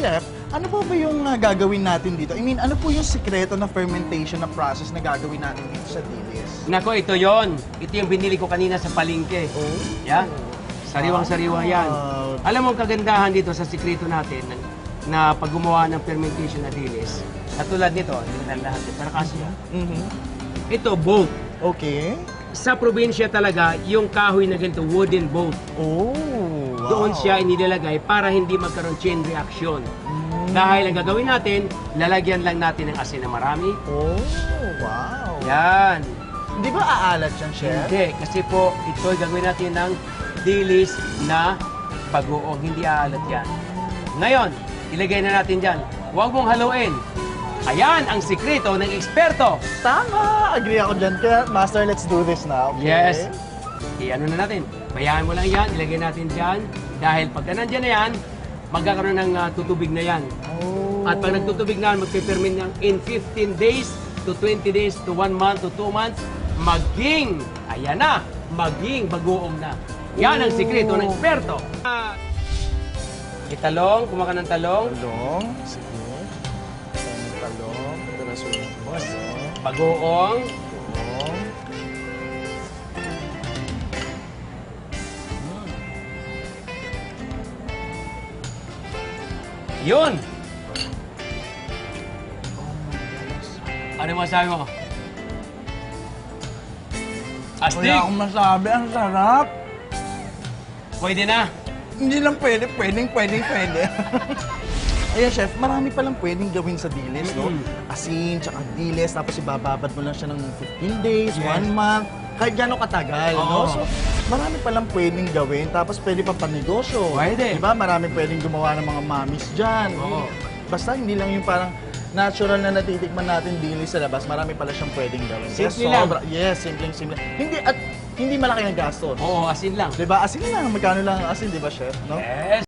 chef, ano po ba yung ah, gagawin natin dito? I mean, ano po yung sikreto na fermentation na process na gagawin natin dito sa dilis? Nako, ito yon. Ito yung binili ko kanina sa palengke. Oh. Yan. Sariwang-sariwa yan. Wow. Alam mo ang kagandahan dito sa sikreto natin na, na pag gumawa ng fermentation na dilis. Katulad nito, hindi na lahat. Pero kasi Mhm. ito, boat. Okay. Sa probinsya talaga, yung kahoy na ganito, wooden boat. Oh. Doon siya inilalagay para hindi magkaroon chain reaction. Dahil ang gagawin natin, lalagyan lang natin ng asin na marami. Oh, wow. Yan. Di ba aalat yan, chef? Hindi, kasi po ito gagawin natin ng dilis na bagoong, hindi aalat yan. Ngayon, ilagay na natin dyan. Huwag mong haluin. Ayan ang sikreto ng eksperto. Tama! Agree ako dyan. Kaya, Master, let's do this now. Okay? Yes. I-ano na natin. Bayaan mo lang yan, ilagay natin dyan. Dahil pagka nandyan na yan, magkakaroon ng ah, tutubig na yan. Oh. At pag nagtutubig na, magpipermin yan in 15 days to 20 days to 1 month to 2 months, maging, ayan na, maging bagoong na. Yan ang sikreto ng eksperto. Ah, Italong, kumaka ng talong, Talong. Sige. Talong, talong. Talong. bagoong, yun. Ano masabi mo? Astig, Wala akong masabi. Ang sarap. pwede na. Hindi lang pwede, pwedeng, pwedeng, pwede. Ayan, chef, marami palang pwedeng gawin sa dilis, no? Mm. Asin, tsaka dilis, tapos ibababad mo lang siya ng 15 days, Yes. 1 month, kahit gano'ng katagal, no? So, marami palang pwedeng gawin, tapos pwede pa panegosyo. Pwede. Diba? Marami pwedeng gumawa ng mga mamis dyan. Oo. Basta hindi lang yung parang natural na natitikman natin dilis sa labas, marami pala siyang pwedeng gawin. Kaya Simple lang. Yes, simpleng simple. Hindi, at hindi malaki ang gastos. Oo, asin lang. Diba? Asin lang, magkano lang ang asin, diba, chef? No? Yes.